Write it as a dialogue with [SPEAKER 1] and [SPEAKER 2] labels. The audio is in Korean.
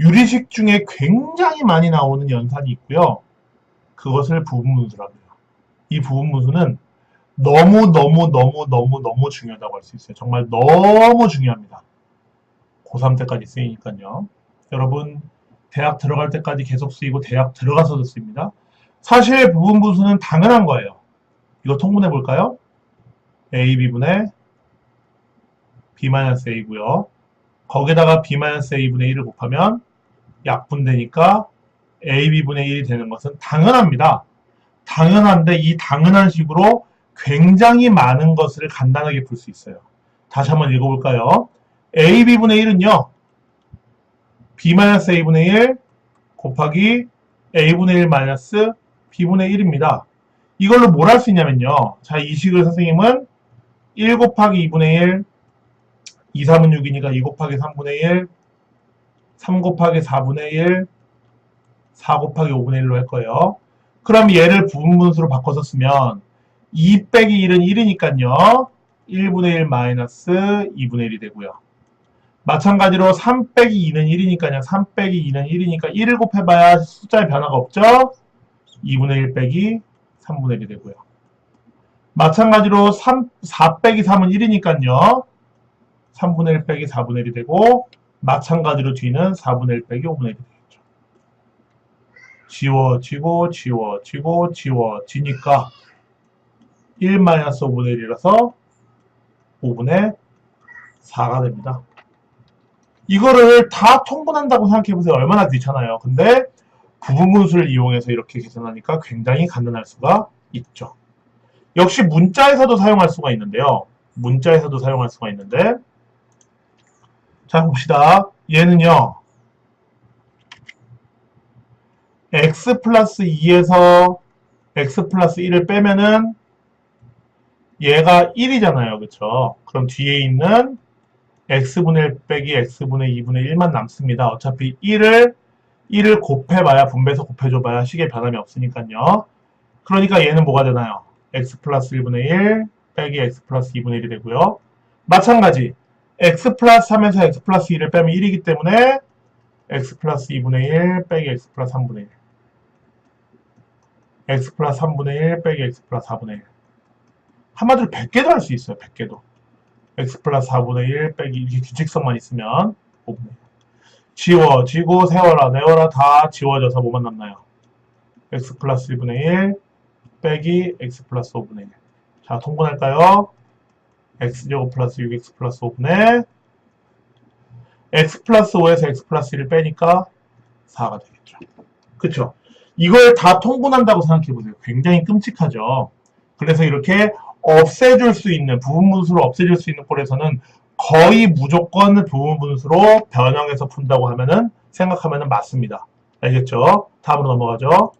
[SPEAKER 1] 유리식 중에 굉장히 많이 나오는 연산이 있고요. 그것을 부분분수라고 해요. 이 부분분수는 너무 너무 너무 너무 너무 중요하다고 할 수 있어요. 정말 너무 중요합니다. 고3 때까지 쓰이니까요. 여러분 대학 들어갈 때까지 계속 쓰이고 대학 들어가서도 쓰입니다. 사실 부분분수는 당연한 거예요. 이거 통분해 볼까요? a, b분의 b-a고요. 거기다가 b-a분의 1을 곱하면 약분되니까 ab분의 1이 되는 것은 당연합니다. 당연한데 이 당연한 식으로 굉장히 많은 것을 간단하게 풀 수 있어요. 다시 한번 읽어볼까요? ab분의 1은요. b-a분의 1 곱하기 a분의 1 마이너스 b분의 1입니다. 이걸로 뭘 할 수 있냐면요. 자, 이 식을 선생님은 1 곱하기 2분의 1, 2, 3은 6이니까 2 곱하기 3분의 1, 3 곱하기 4분의 1, 4 곱하기 5분의 1로 할 거예요. 그럼 얘를 부분분수로 바꿔서 쓰면 2 빼기 1은 1이니까요. 1분의 1 마이너스 2분의 1이 되고요. 마찬가지로 3 빼기 2는 1이니까요. 3 빼기 2는 1이니까 1을 곱해봐야 숫자에 변화가 없죠? 2분의 1 빼기 3분의 1이 되고요. 마찬가지로 3, 4 빼기 3은 1이니까요. 3분의 1 빼기 4분의 1이 되고 마찬가지로 뒤는 4분의 1 빼기 5분의 1이 되겠죠. 지워지고 지워지고 지워지니까 1 마이너스 5분의 1이라서 5분의 4가 됩니다. 이거를 다 통분한다고 생각해보세요. 얼마나 귀찮아요. 근데 부분분수를 이용해서 이렇게 계산하니까 굉장히 간단할 수가 있죠. 역시 문자에서도 사용할 수가 있는데요. 문자에서도 사용할 수가 있는데 자 봅시다. 얘는요. x 플러스 2에서 x 플러스 1을 빼면은 얘가 1이잖아요. 그쵸? 그럼 뒤에 있는 x분의 1 빼기 x분의 2분의 1만 남습니다. 어차피 1을 1을 곱해봐야 분배해서 곱해줘봐야 식의 변함이 없으니까요. 그러니까 얘는 뭐가 되나요? x 플러스 1분의 1 빼기 x 플러스 2분의 1이 되고요. 마찬가지 x 플러스 3에서 x 플러스 2를 빼면 1이기 때문에 x 플러스 2분의 1 빼기 x 플러스 3분의 1 x 플러스 3분의 1 빼기 x 플러스 4분의 1 한마디로 100개도 할 수 있어요. 100개도 x 플러스 4분의 1 빼기 이렇게 규칙성만 있으면 5분의 1 지워지고 세워라 내워라 다 지워져서 뭐만 남나요? x 플러스 1분의 1 빼기 x 플러스 5분의 1. 자, 통분할까요? X제곱 플러스 6x 플러스 5분의 x 플러스 5에서 x 플러스 1을 빼니까 4가 되겠죠. 그쵸? 이걸 다 통분한다고 생각해보세요. 굉장히 끔찍하죠. 그래서 이렇게 없애줄 수 있는, 부분분수로 없애줄 수 있는 꼴에서는 거의 무조건 부분분수로 변형해서 푼다고 하면은, 생각하면은 맞습니다. 알겠죠? 다음으로 넘어가죠.